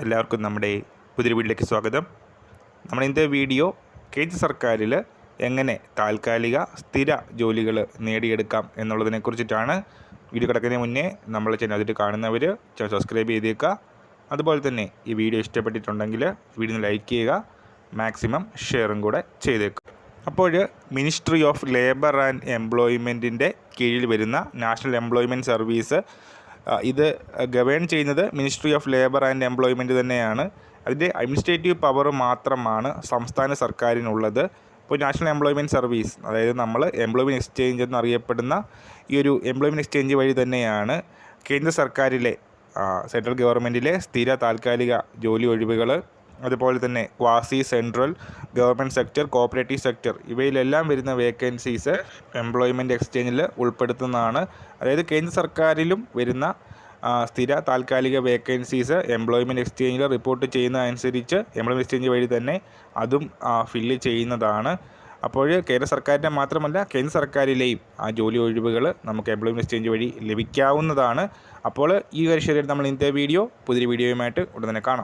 എല്ലാവർക്കും നമ്മുടെ പുതിയ വീട്ടിലേക്ക് സ്വാഗതം. നമ്മൾ ഇന്നത്തെ വീഡിയോ കേന്ദ്ര സർക്കാരിൽ എങ്ങനെ താൽക്കാലിക സ്ഥിര ജോലികൾ നേടിയെടുക്കാം എന്നുള്ളതിനെ കുറിച്ചിട്ടാണ് വീഡിയോ കിടക്കുന്നതിന് മുന്നേ നമ്മൾ ചാനൽ അതിൽ കാണുന്നവർ സബ്സ്ക്രൈബ് ചെയ്തേക്കുക. അതുപോലെ തന്നെ ഈ വീഡിയോ ഇഷ്ടപ്പെട്ടിട്ടുണ്ടെങ്കിൽ വീഡിയോ ലൈക്ക് ചെയ്യുക മാക്സിമം ഷെയറും കൂടെ ചെയ്തേക്കുക അപ്പോൾ മിനിസ്ട്രി ഓഫ് ലേബർ ആൻഡ് എംപ്ലോയ്മെന്റിന്റെ കീഴിൽ വരുന്ന നാഷണൽ എംപ്ലോയ്മെന്റ് സർവീസ് ഇത് ഗവേൺ ചെയ്യുന്നത് ministry of labour and employment തന്നെയാണ്. അതിന്റെ അഡ്മിനിസ്ട്രേറ്റീവ് പവർ മാത്രമാണ് സംസ്ഥാന സർക്കാരിനുള്ളത്. ഇപ്പോൾ നാഷണൽ എംപ്ലോയ്മെന്റ് സർവീസ് അതായത് നമ്മൾ എംപ്ലോയ്മെന്റ് എക്സ്ചേഞ്ച് എന്നറിയപ്പെടുന്ന ഈ ഒരു എംപ്ലോയ്മെന്റ് എക്സ്ചേഞ്ച് വഴി തന്നെയാണ് കേന്ദ്ര സർക്കാരിലെ സെൻട്രൽ ഗവൺമെന്റിലെ സ്ഥിര താൽക്കാലിക ജോലി ഒഴിവുകൾ അതുപോലെ തന്നെ quasi central government sector cooperative sector ഇവയിലെല്ലാം വരുന്ന വേക്കൻസീസ് എംപ്ലോയ്മെന്റ് എക്സ്ചേഞ്ചിൽ ഉൾപ്പെടുത്തുന്നതാണ്. അതായത് കേന്ദ്ര സർക്കാരിലും വരുന്ന സ്ഥിര താൽക്കാലിക വേക്കൻസീസ് എംപ്ലോയ്മെന്റ് എക്സ്ചേഞ്ചിൽ റിപ്പോർട്ട് ചെയ്യുന്നതനുസരിച്ച് എംപ്ലോയ്മെന്റ് എക്സ്ചേഞ്ച് വഴി തന്നെ അതും ഫില്ല് ചെയ്യുന്നതാണ്. അപ്പോൾ കേന്ദ്ര സർക്കാരിന്റെ മാത്രമല്ല കേന്ദ്ര സർക്കാരിലെയും ആ ജോലി ഒഴിവുകൾ നമുക്ക് എംപ്ലോയ്മെന്റ് എക്സ്ചേഞ്ച് വഴി ലഭിക്കാവുന്നതാണ്. അപ്പോൾ ഈ ഒരു ശരിയായിട്ട് നമ്മൾ ഇന്നത്തെ വീഡിയോ പുതിയ വീഡിയോയുമായിട്ട് ഉടൻ തന്നെ കാണാം.